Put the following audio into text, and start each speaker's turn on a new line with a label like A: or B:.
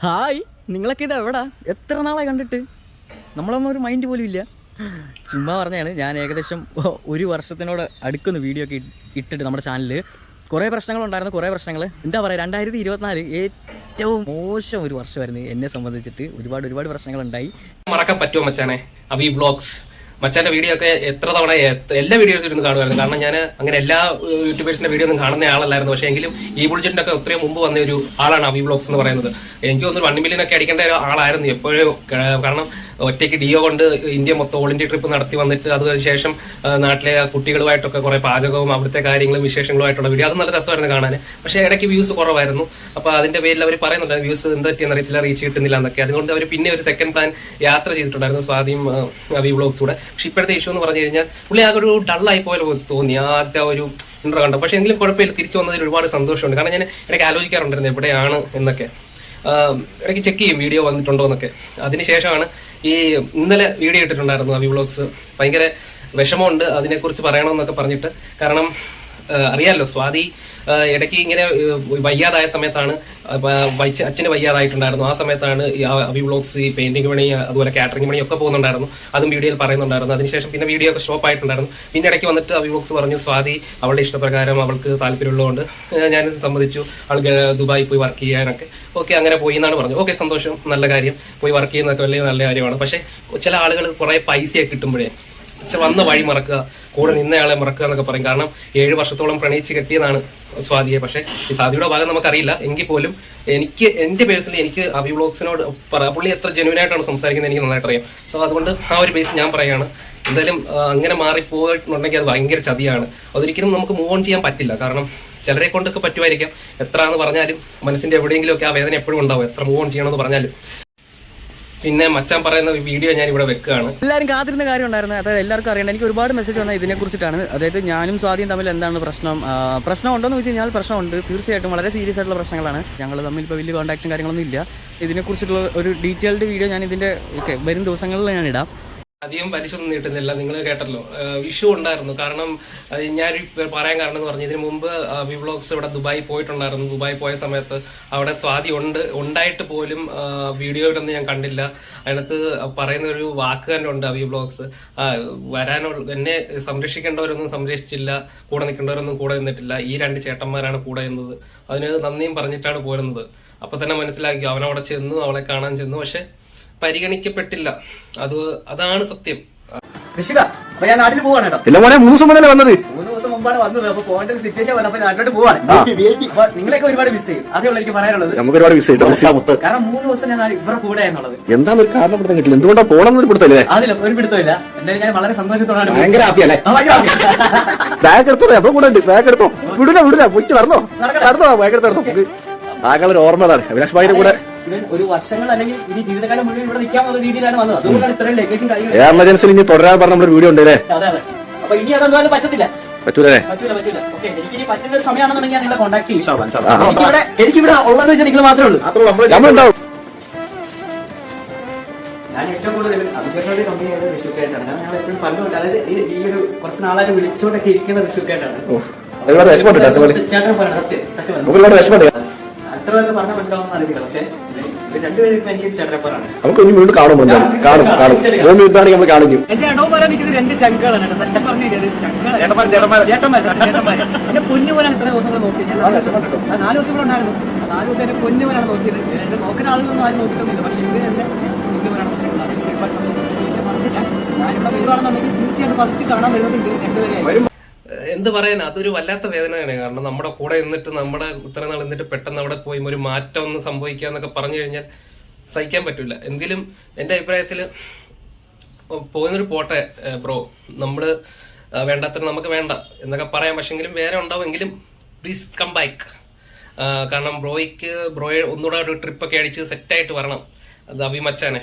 A: Hi നിങ്ങളൊക്കെ ഇത് എവിടാ? എത്ര നാളായി കണ്ടിട്ട്? നമ്മളൊന്നും ഒരു മൈൻഡ് പോലും ഇല്ല. ചുമ്മാ പറഞ്ഞാണ് ഞാൻ ഏകദേശം ഒരു വർഷത്തിനോട് അടുക്കുന്ന വീഡിയോ ഒക്കെ ഇട്ടിട്ട് നമ്മുടെ ചാനലിൽ കുറേ പ്രശ്നങ്ങളുണ്ടായിരുന്നു കുറേ പ്രശ്നങ്ങൾ എന്താ പറയുക രണ്ടായിരത്തി ഇരുപത്തിനാല് ഏറ്റവും മോശം ഒരു വർഷമായിരുന്നു എന്നെ സംബന്ധിച്ചിട്ട് ഒരുപാട് ഒരുപാട് പ്രശ്നങ്ങളുണ്ടായി
B: മറക്കാൻ പറ്റുമോ മച്ചാനെ അവി ബ്ലോഗ്സ് മച്ചാന്റെ വീഡിയോ ഒക്കെ എത്ര തവണ എല്ലാ വീഡിയോസും ഇരുന്ന് കാണുമായിരുന്നു. കാരണം ഞാൻ അങ്ങനെ എല്ലാ യൂട്യൂബേഴ്സിന്റെ വീഡിയോ ഒന്നും കാണുന്ന ആളല്ലായിരുന്നു. പക്ഷേ എങ്കിലും ഈ ബുൾജിന്റെ ഒക്കെ ഒത്തിരി മുമ്പ് വന്ന ഒരു ആളാണ് അവി ബ്ലോഗ്സ് എന്ന് പറയുന്നത്. എനിക്ക് തോന്നുന്നു വൺ മില്യൻ ഒക്കെ അടിക്കേണ്ട ഒരു ആളായിരുന്നു എപ്പോഴും. കാരണം ഒറ്റയ്ക്ക് ഡിയോ കൊണ്ട് ഇന്ത്യ മൊത്തം ഓൾ ഇന്ത്യ ട്രിപ്പ് നടത്തി വന്നിട്ട് അതിനുശേഷം നാട്ടിലെ കുട്ടികളുമായിട്ടൊക്കെ കുറെ പാചകവും അവിടുത്തെ കാര്യങ്ങളും വിശേഷങ്ങളുമായിട്ടുള്ള വീഡിയോ അത് നല്ല രസമായിരുന്നു കാണാൻ പക്ഷേ ഇടയ്ക്ക് വ്യൂസ് കുറവായിരുന്നു. അപ്പോൾ അതിന്റെ പേരിൽ അവർ പറയുന്നുണ്ട് വ്യൂസ് എന്താ പറ്റിയെന്ന് അറിയത്തില്ല റീച്ച് കിട്ടുന്നില്ല എന്നൊക്കെ. അതുകൊണ്ട് അവർ പിന്നെ ഒരു സെക്കൻഡ് പ്ലാൻ യാത്ര ചെയ്തിട്ടുണ്ടായിരുന്നു സ്വാധീം അവി വ്ളോഗ്സ് കൂടെ. പക്ഷെ ഇപ്പോഴത്തെ ഇഷ്യൂ എന്ന് പറഞ്ഞു കഴിഞ്ഞാൽ പുള്ളി ആകെ ഒരു ഡള്ളായി പോലെ തോന്നി ആദ്യ ആ ഒരു ഇൻട്രോ കണ്ടു പക്ഷെ എങ്കിലും കുഴപ്പമില്ല തിരിച്ചു വന്നതിൽ ഒരുപാട് സന്തോഷമുണ്ട്. കാരണം ഞാൻ ഇടയ്ക്ക് ആലോചിക്കാറുണ്ടായിരുന്നു എവിടെയാണ് എന്നൊക്കെ. ഇടയ്ക്ക് ചെക്ക് ചെയ്യും വീഡിയോ വന്നിട്ടുണ്ടോ എന്നൊക്കെ. അതിനുശേഷമാണ് ഈ ഇന്നലെ വീഡിയോ ഇട്ടിട്ടുണ്ടായിരുന്നു അവി വ്ളോഗ്സ് ഭയങ്കര വിഷമമുണ്ട് അതിനെക്കുറിച്ച് പറയണമെന്നൊക്കെ പറഞ്ഞിട്ട്. കാരണം അറിയാലോ സ്വാതി. ഇടയ്ക്ക് ഇങ്ങനെ വയ്യാതായ സമയത്താണ് അച്ഛന് വയ്യാതായിട്ടുണ്ടായിരുന്നു. ആ സമയത്താണ് അവി വ്ളോഗ്സ് ഈ പെയിന്റിംഗ് പണി അതുപോലെ കാറ്ററിംഗ് പണി ഒക്കെ പോകുന്നുണ്ടായിരുന്നു. അതും വീഡിയോയിൽ പറയുന്നുണ്ടായിരുന്നു. അതിനുശേഷം പിന്നെ വീഡിയോ ഒക്കെ സ്റ്റോപ്പ് ആയിട്ടുണ്ടായിരുന്നു. പിന്നെ ഇടയ്ക്ക് വന്നിട്ട് അവി വ്ളോഗ്സ് പറഞ്ഞു സ്വാതി അവളുടെ ഇഷ്ടപ്രകാരം അവൾക്ക് താല്പര്യമുള്ളതുകൊണ്ട് ഞാൻ സമ്മതിച്ചു അവൾ ദുബായി പോയി വർക്ക് ചെയ്യാനൊക്കെ. ഓക്കെ അങ്ങനെ പോയി എന്നാണ് പറഞ്ഞു ഓക്കെ സന്തോഷം നല്ല കാര്യം. പോയി വർക്ക് ചെയ്യുന്നതൊക്കെ വലിയ നല്ല കാര്യമാണ്. പക്ഷേ ചില ആളുകൾ കുറേ പൈസയൊക്കെ കിട്ടുമ്പോഴേ വന്ന വഴി മറക്കുക കൂടെ നിന്നയാളെ മറക്കുക എന്നൊക്കെ പറയും. കാരണം ഏഴ് വർഷത്തോളം പ്രണയിച്ച് കെട്ടിയതാണ് സ്വാതിയെ. പക്ഷേ ഈ സ്വാതിയുടെ ഭാഗം നമുക്കറിയില്ല. എങ്കിൽ പോലും എനിക്ക് എന്റെ പേഴ്സണലി എനിക്ക് അബി ബ്ലോഗ്സിനോട് പുള്ളി എത്ര ജെനുവൻ ആയിട്ടാണ് സംസാരിക്കുന്നത് എനിക്ക് നന്നായിട്ട് അറിയാം സോ അതുകൊണ്ട് ആ ഒരു ബേസ് ഞാൻ പറയുകയാണ്. എന്തായാലും അങ്ങനെ മാറിപ്പോയിട്ടുണ്ടെങ്കിൽ അത് ഭയങ്കര ചതിയാണ്. അതൊരിക്കലും നമുക്ക് മൂവ് ഓൺ ചെയ്യാൻ പറ്റില്ല. കാരണം ചിലരെ കൊണ്ടൊക്കെ പറ്റുമായിരിക്കാം. എത്ര എന്ന് പറഞ്ഞാലും മനസ്സിന്റെ എവിടെയെങ്കിലും ഒക്കെ ആ വേദന എപ്പോഴും ഉണ്ടാവും. എത്ര മൂവ് ഓൺ ചെയ്യണമെന്ന് പറഞ്ഞാലും. പിന്നെ മച്ചാൻ പറയുന്ന വീഡിയോ ഞാൻ ഇവിടെ വെക്കുകയാണ്.
A: എല്ലാവരും കാത്തിരുന്ന കാര്യം ഉണ്ടായിരുന്നു അതായത് എല്ലാവർക്കും അറിയണം എനിക്ക് ഒരുപാട് മെസ്സേജ് വന്നത് ഇതിനെ കുറിച്ചിട്ടാണ് അതായത് ഞാനും സ്വാധീനം തമ്മിൽ എന്താണ് പ്രശ്നം? പ്രശ്നം ഉണ്ടോന്ന് വെച്ച് കഴിഞ്ഞാൽ പ്രശ്നമുണ്ട്. തീർച്ചയായിട്ടും വളരെ സീരിയസ് ആയിട്ടുള്ള പ്രശ്നങ്ങളാണ്. ഞങ്ങൾ തമ്മിൽ ഇപ്പോൾ വലിയ കോൺടാക്റ്റും കാര്യങ്ങളൊന്നും ഇല്ല. ഇതിനെക്കുറിച്ചിട്ടുള്ള ഒരു ഡീറ്റെയിൽഡ് വീഡിയോ ഞാൻ ഇതിന്റെ വരും ദിവസങ്ങളിൽ ഞാൻ ഇടാം.
B: അധികം വലിച്ചൊന്നും നീട്ടുന്നില്ല. നിങ്ങൾ കേട്ടല്ലോ. ഇഷ്യൂ ഉണ്ടായിരുന്നു. കാരണം ഞാൻ പറയാൻ കാരണം എന്ന് പറഞ്ഞു ഇതിന് മുമ്പ് വിവ്ലോഗ്സ് ഇവിടെ ദുബായി പോയിട്ടുണ്ടായിരുന്നു. ദുബായി പോയ സമയത്ത് അവിടെ സ്വാതി ഉണ്ട്. ഉണ്ടായിട്ട് പോലും വീഡിയോയിലൊന്നും ഞാൻ കണ്ടില്ല. അതിനകത്ത് പറയുന്ന ഒരു വാക്ക് തന്നെ ഉണ്ട് വി വ്ലോഗ്സ് വരാനുള്ള എന്നെ സംരക്ഷിക്കേണ്ടവരൊന്നും സംരക്ഷിച്ചില്ല. കൂടെ നിൽക്കേണ്ടവരൊന്നും കൂടെ നിന്നിട്ടില്ല. ഈ രണ്ട് ചേട്ടന്മാരാണ് കൂടെ നിന്നത്. അതിന് നന്ദിയും പറഞ്ഞിട്ടാണ് പോരുന്നത്. അപ്പൊ തന്നെ മനസ്സിലാക്കി. അവനവിടെ ചെന്നു അവളെ കാണാൻ ചെന്നു. പക്ഷെ പരിഗണിക്കപ്പെട്ടില്ല. അത് അതാണ് സത്യം.
A: ഋഷിക അപ്പൊ ഞാൻ നാട്ടിൽ പോവാണ് കേട്ടോ.
C: ഇല്ല മോനെ മൂന്ന് ദിവസം വന്നത്?
A: മൂന്ന് ദിവസം മുമ്പാണ് വന്നത്. അപ്പൊ പോകേണ്ട ഒരു സിറ്റുവേഷൻ വന്നപ്പോ നാട്ടിലോട്ട് പോവാണ്. അപ്പൊ നിങ്ങളെയൊക്കെ ഒരുപാട് മിസ് ചെയ്യും. അതേ എനിക്ക് പറയാനുള്ളത്.
C: നമുക്ക് ഒരുപാട് മിസ് ചെയ്യും
A: കാരണം മൂന്ന് ദിവസം ഞാൻ ഇവരുടെ കൂടെ എന്നുള്ളത്.
C: എന്താണ് ഒരു കാരണം പിടുത്തം കിട്ടില്ല. എന്തുകൊണ്ടാണ് എന്നൊരു പിടുത്തല്ലേ
A: അതില്ല ഒരു പിടുത്തമില്ല. എന്തായാലും ഞാൻ വളരെ സന്തോഷത്തോടാണ്
C: ഭയങ്കര ഹാപ്പി അല്ലേ. ബാഗ് എടുത്തോ അപ്പൊ കൂടെ ഉണ്ട്. ബാഗ് എടുത്തോ. വിടില്ല വിടില്ല പോയിട്ട് നടന്നോ. നടന്നോ ബാഗ് എടുത്തോ നമുക്ക് ആകെ ഒരു ഓർമ്മതാണ് അഭിലാഷ് ഭായിയുടെ കൂടെ
A: ഇവൻ ഒരു വർഷങ്ങൾ അല്ലെങ്കിൽ ഇനി ജീവിതകാലം മുഴുവൻ ഇവിടെ നിൽക്കാവുന്ന രീതിയിലാണ് വന്നത്. അതുകൊണ്ടാണ് ഇത്രയും ലഗേജും കാര്യങ്ങളും
C: എമർജൻസിൽ ഇനി തുടരാൻ പറഞ്ഞ നമ്മുടെ വീഡിയോ ഉണ്ട് അല്ലേ
A: അതെ അതെ. അപ്പൊ ഇനി അതെന്തായാലും പറ്റത്തില്ല.
C: പറ്റൂലേ?
A: പറ്റൂല പറ്റൂല. ഓക്കെ എനിക്ക് ഇനി പറ്റുന്ന ഒരു സമയമാണെന്നുണ്ടെങ്കിൽ ഞാൻ നിങ്ങളെ കോൺടാക്ട് ചെയ്യും. എനിക്കിവിടെ എനിക്കിവിടെ ഉള്ളതെന്ന് വെച്ചാൽ നിങ്ങൾ മാത്രമേ ഉള്ളൂ. ഞാൻ ഏറ്റവും കൂടുതൽ അഭിഷേകയുടെ കമ്പനി ആയത് വിഷുക്കായിട്ടാണ് കാരണം ഞങ്ങൾ എപ്പോഴും പണ്ടുകൊണ്ട് അതായത് ഈ- ഒരു കുറച്ച് നാളായിട്ട് വിളിച്ചുകൊണ്ടൊക്കെ ഇരിക്കുന്ന
C: ഋഷുക്കായിട്ടാണ്
A: ചേട്ടൻ പറയണം സത്യം സത്യം
C: നമുക്ക് പറഞ്ഞ വിഷമമുണ്ട്
A: അത്ര പേർക്ക് പറഞ്ഞാൽ മനസ്സിലാവുന്ന അറിയില്ല പക്ഷേ
C: നമുക്ക് ഇനി വീണ്ടും കാണും കാണും കാണും. മൂന്ന് മിനിറ്റാണെങ്കിൽ നമ്മൾ കാണിക്കും.
A: എന്റെ ഇടവും പറയാൻ നിൽക്കുന്നത് രണ്ട്. എന്റെ പോലെ എത്ര ദിവസങ്ങൾ നോക്കി. നാല് ഉണ്ടായിരുന്നു. നാല് ദിവസം എന്റെ നോക്കിയത് എന്റെ നോക്കുന്ന ആളുകളൊന്നും ആരും നോക്കിയിട്ടൊന്നുമില്ല പക്ഷെ എന്റെ ഞാനിവിടെ വരുവാണെന്നുണ്ടെങ്കിൽ തീർച്ചയായിട്ടും ഫസ്റ്റ് കാണാൻ വരുന്നുണ്ട് രണ്ടുപേരെയായി
B: എന്ത് പറയാൻ അതൊരു വല്ലാത്ത വേദനയാണ്. കാരണം നമ്മുടെ കൂടെ നിന്നിട്ട് നമ്മുടെ ഇത്ര നാൾ നിന്നിട്ട് പെട്ടെന്ന് അവിടെ പോയി ഒരു മാറ്റം ഒന്ന് സംഭവിക്കുക എന്നൊക്കെ പറഞ്ഞു കഴിഞ്ഞാൽ സഹിക്കാൻ പറ്റില്ല എങ്കിലും എന്റെ അഭിപ്രായത്തിൽ പോകുന്നൊരു പോട്ടെ ബ്രോ. നമ്മൾ വേണ്ടാത്ത നമുക്ക് വേണ്ട എന്നൊക്കെ പറയാം. പക്ഷെങ്കിലും വേറെ ഉണ്ടാവുമെങ്കിലും പ്ലീസ് കം ബാക്ക് കാരണം ബ്രോയ്ക്ക് ബ്രോയെ ഒന്നുകൂടെ ഒരു ട്രിപ്പൊക്കെ അടിച്ച് സെറ്റായിട്ട് വരണം. അത് അഭിമച്ചാനെ